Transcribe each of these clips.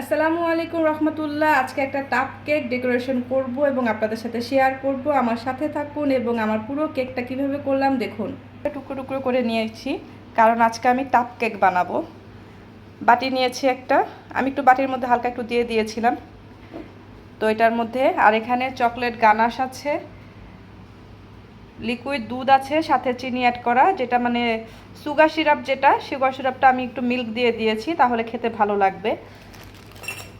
আসসালামু আলাইকুম রহমতুল্লাহ। আজকে একটা টাপ কেক ডেকোরেশন করব এবং আপনাদের সাথে শেয়ার করব। আমার সাথে থাকুন এবং আমার পুরো কেকটা কীভাবে করলাম দেখুন। টুকরো টুকরো করে নিয়েছি, কারণ আজকে আমি টাপ কেক বানাবো। বাটি নিয়েছি একটা। আমি একটু বাটির মধ্যে হালকা একটু দিয়ে দিয়েছিলাম। তো এটার মধ্যে, আর এখানে চকলেট গানাশ আছে, লিকুইড দুধ আছে, সাথে চিনি অ্যাড করা, যেটা মানে সুগার সিরাপ যেটা, সুগার সিরাপটা আমি একটু মিল্ক দিয়ে দিয়েছি, তাহলে খেতে ভালো লাগবে।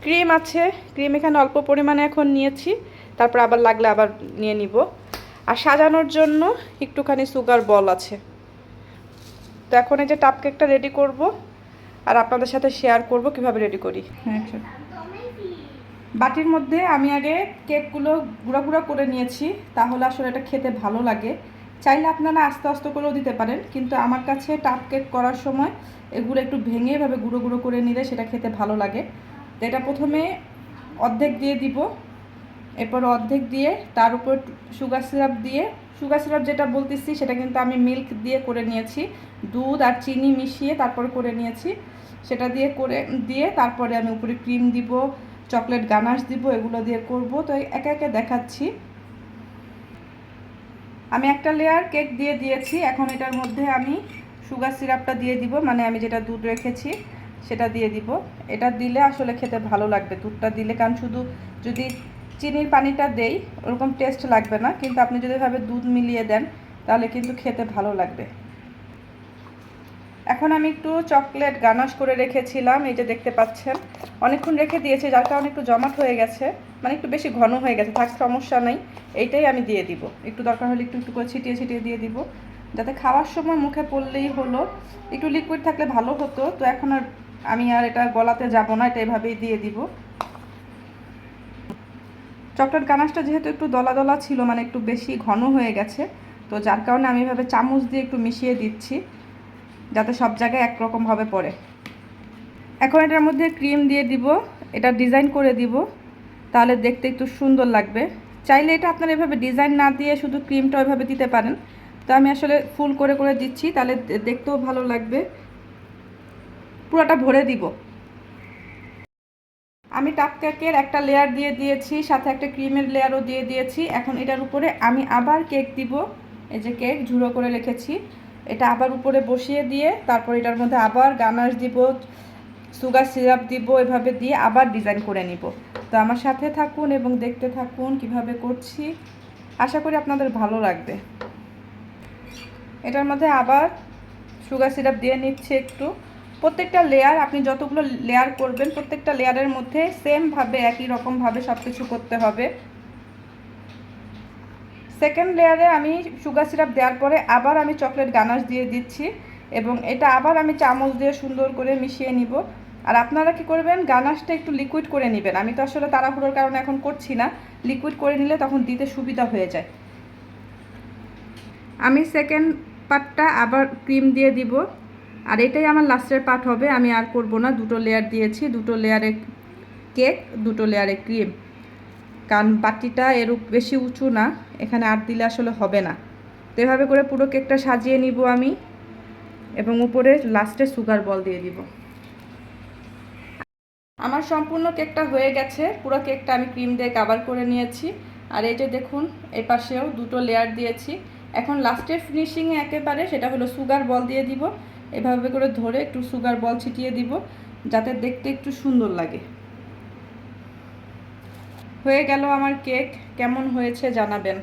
ক্রিম আছে ক্রিম এখানে অল্প পরিমাণে এখন নিয়েছি তারপর আবার লাগলে আবার নিয়ে নিব। আর সাজানোর জন্য একটুখানি সুগার বল আছে। তো এখন এই যে টাপ কেকটা রেডি করব আর আপনাদের সাথে শেয়ার করব কীভাবে রেডি করি। হ্যাঁ বাটির মধ্যে আমি আগে কেকগুলো গুঁড়া গুঁড়া করে নিয়েছি তাহলে আসলে এটা খেতে ভালো লাগে। চাইলে আপনারা আস্তে আস্তে করেও দিতে পারেন কিন্তু আমার কাছে টাপ কেক করার সময় এগুলো একটু ভেঙে এভাবে গুঁড়ো গুঁড়ো করে নিলে সেটা খেতে ভালো লাগে। তো এটা প্রথমে অর্ধেক দিয়ে দিব। এরপর অর্ধেক দিয়ে তার উপর সুগার সিরাপ দিয়ে সুগার সিরাপ যেটা বলতেছি সেটা কিন্তু আমি মিল্ক দিয়ে করে নিয়েছি। দুধ আর চিনি মিশিয়ে তারপর করে নিয়েছি। সেটা দিয়ে করে, দিয়ে তারপরে আমি উপরে ক্রিম দিব চকলেট গানাশ দিব, এগুলো দিয়ে করব। তো একে একে দেখাচ্ছি। আমি একটা লেয়ার কেক দিয়ে দিয়েছি। এখন এটার মধ্যে আমি সুগার সিরাপটা দিয়ে দিব। মানে আমি যেটা দুধ রেখেছি। সেটা দিয়ে দিব। এটা দিলে আসলে খেতে ভালো লাগবে। দুধটা দিলে, কারণ শুধু যদি চিনির পানিটা দেই, ওরকম টেস্ট লাগবে না। কিন্তু আপনি যদি ভাবে দুধ মিলিয়ে দেন, তাহলে কিন্তু খেতে ভালো লাগবে। এখন আমি একটু চকলেট গানাশ করে রেখেছিলাম, এই যে দেখতে পাচ্ছেন। অনেকক্ষণ রেখে দিয়েছে, যার কারণে একটু জমাট হয়ে গেছে। মানে একটু বেশি ঘন হয়ে গেছে, থাক, সমস্যা নেই। এইটাই আমি দিয়ে দিব। একটু দরকার হলে একটু একটু করে ছিটিয়ে ছিটিয়ে দিয়ে দিব। যাতে খাওয়ার সময় মুখে পড়লেই হলো। একটু লিকুইড থাকলে ভালো হতো। তো এখন আর আমি আর এটা গলাতে যাব না, এটা এভাবেই দিয়ে দিব। চকলেট গানাশটা যেহেতু একটু দলা দলা ছিল মানে একটু বেশি ঘন হয়ে গেছে, তো যার কারণে আমি এভাবে চামচ দিয়ে একটু মিশিয়ে দিচ্ছি, যাতে সব জায়গায় একরকমভাবে পড়ে। এখন এটার মধ্যে ক্রিম দিয়ে দিব, এটা ডিজাইন করে দিব, তাহলে দেখতে একটু সুন্দর লাগবে। চাইলে এটা আপনারা এভাবে ডিজাইন না দিয়ে শুধু ক্রিমটা ওইভাবে দিতে পারেন। তো আমি আসলে ফুল করে করে দিচ্ছি, তাহলে দেখতেও ভালো লাগবে। পুরোটা ভরে দিব। আমি টাপ কেকের একটা লেয়ার দিয়ে দিয়েছি, সাথে একটা ক্রিমের লেয়ারও দিয়ে দিয়েছি। এখন এটার উপরে আমি আবার কেক দিব। এই যে কেক ঝুড়ো করে রেখেছি। এটা আবার উপরে বসিয়ে দিয়ে তারপর এটার মধ্যে আবার গানাশ দিব সুগার সিরাপ দিব, এভাবে দিয়ে আবার ডিজাইন করে নিব। তো আমার সাথে থাকুন এবং দেখতে থাকুন কীভাবে করছি। আশা করি আপনাদের ভালো লাগবে। এটার মধ্যে আবার সুগার সিরাপ দিয়ে নিচ্ছে একটু। প্রত্যেকটা লেয়ার আপনি যতগুলো লেয়ার করবেন, প্রত্যেকটা লেয়ারের মধ্যে সেমভাবে একই রকমভাবে সব কিছু করতে হবে। সেকেন্ড লেয়ারে আমি সুগার সিরাপ দেওয়ার পরে আবার আমি চকলেট গানাশ দিয়ে দিচ্ছি এবং এটা আবার আমি চামচ দিয়ে সুন্দর করে মিশিয়ে নিব। আর আপনারা কি করবেন, গানাশটা একটু লিকুইড করে নেবেন। আমি তো আসলে তাড়াহুড়োর কারণে এখন করছি না। লিকুইড করে নিলে তখন দিতে সুবিধা হয়ে যায়। আমি সেকেন্ড পার্টটা আবার ক্রিম দিয়ে দিব। আর এটাই আমার লাস্টের পার্ট হবে। আমি আর করব না। দুটো লেয়ার দিয়েছি। দুটো লেয়ারে কেক দুটো লেয়ারে ক্রিম কারণ বাটিটা এর বেশি উঁচু না। এখানে আর দিলে আসলে হবে না। তো এভাবে করে পুরো কেকটা সাজিয়ে নিব আমি। এবং উপরে লাস্টে সুগার বল দিয়ে দিব। আমার সম্পূর্ণ কেকটা হয়ে গেছে। পুরো কেকটা আমি ক্রিম দিয়ে কাভার করে নিয়েছি। আর এই যে দেখুন এই পাশেও দুটো লেয়ার দিয়েছি। এখন লাস্টের ফিনিশিংয়ে একেবারে সেটা হলো সুগার বল দিয়ে দিব। এভাবে করে ধরে একটু সুগার বল ছিটিয়ে দিব, যাতে দেখতে একটু সুন্দর লাগে। হয়ে গেল আমার কেক কেমন হয়েছে জানাবেন।